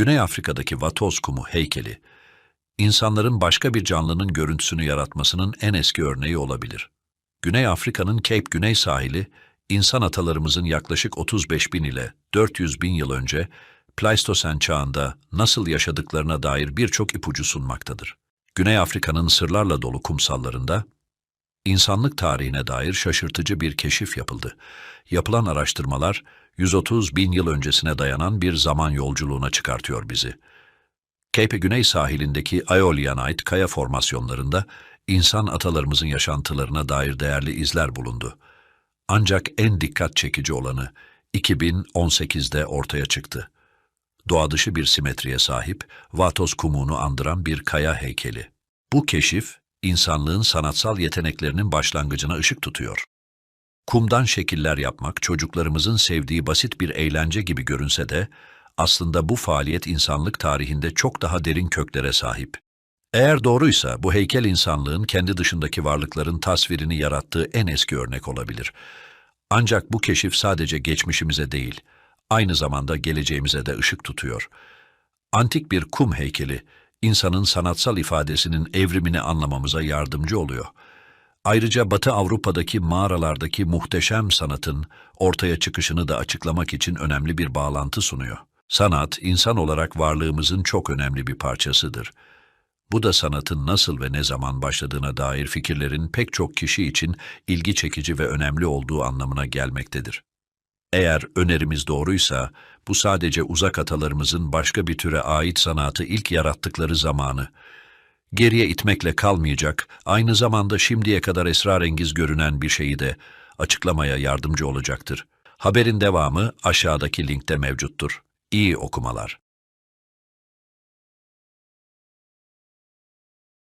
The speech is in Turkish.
Güney Afrika'daki Vatoz kumu heykeli, insanların başka bir canlının görüntüsünü yaratmasının en eski örneği olabilir. Güney Afrika'nın Cape Güney sahili, insan atalarımızın yaklaşık 35 bin ile 400 bin yıl önce Pleistosen çağında nasıl yaşadıklarına dair birçok ipucu sunmaktadır. Güney Afrika'nın sırlarla dolu kumsallarında, insanlık tarihine dair şaşırtıcı bir keşif yapıldı. Yapılan araştırmalar, 130 bin yıl öncesine dayanan bir zaman yolculuğuna çıkartıyor bizi. Cape Güney sahilindeki Aeolianite kaya formasyonlarında insan atalarımızın yaşantılarına dair değerli izler bulundu. Ancak en dikkat çekici olanı 2018'de ortaya çıktı. Doğa dışı bir simetriye sahip, Vatos kumunu andıran bir kaya heykeli. Bu keşif, insanlığın sanatsal yeteneklerinin başlangıcına ışık tutuyor. Kumdan şekiller yapmak çocuklarımızın sevdiği basit bir eğlence gibi görünse de, aslında bu faaliyet insanlık tarihinde çok daha derin köklere sahip. Eğer doğruysa bu heykel insanlığın kendi dışındaki varlıkların tasvirini yarattığı en eski örnek olabilir. Ancak bu keşif sadece geçmişimize değil, aynı zamanda geleceğimize de ışık tutuyor. Antik bir kum heykeli, insanın sanatsal ifadesinin evrimini anlamamıza yardımcı oluyor. Ayrıca Batı Avrupa'daki mağaralardaki muhteşem sanatın ortaya çıkışını da açıklamak için önemli bir bağlantı sunuyor. Sanat, insan olarak varlığımızın çok önemli bir parçasıdır. Bu da sanatın nasıl ve ne zaman başladığına dair fikirlerin pek çok kişi için ilgi çekici ve önemli olduğu anlamına gelmektedir. Eğer önerimiz doğruysa, bu sadece uzak atalarımızın başka bir türe ait sanatı ilk yarattıkları zamanı, geriye itmekle kalmayacak, aynı zamanda şimdiye kadar esrarengiz görünen bir şeyi de açıklamaya yardımcı olacaktır. Haberin devamı aşağıdaki linkte mevcuttur. İyi okumalar.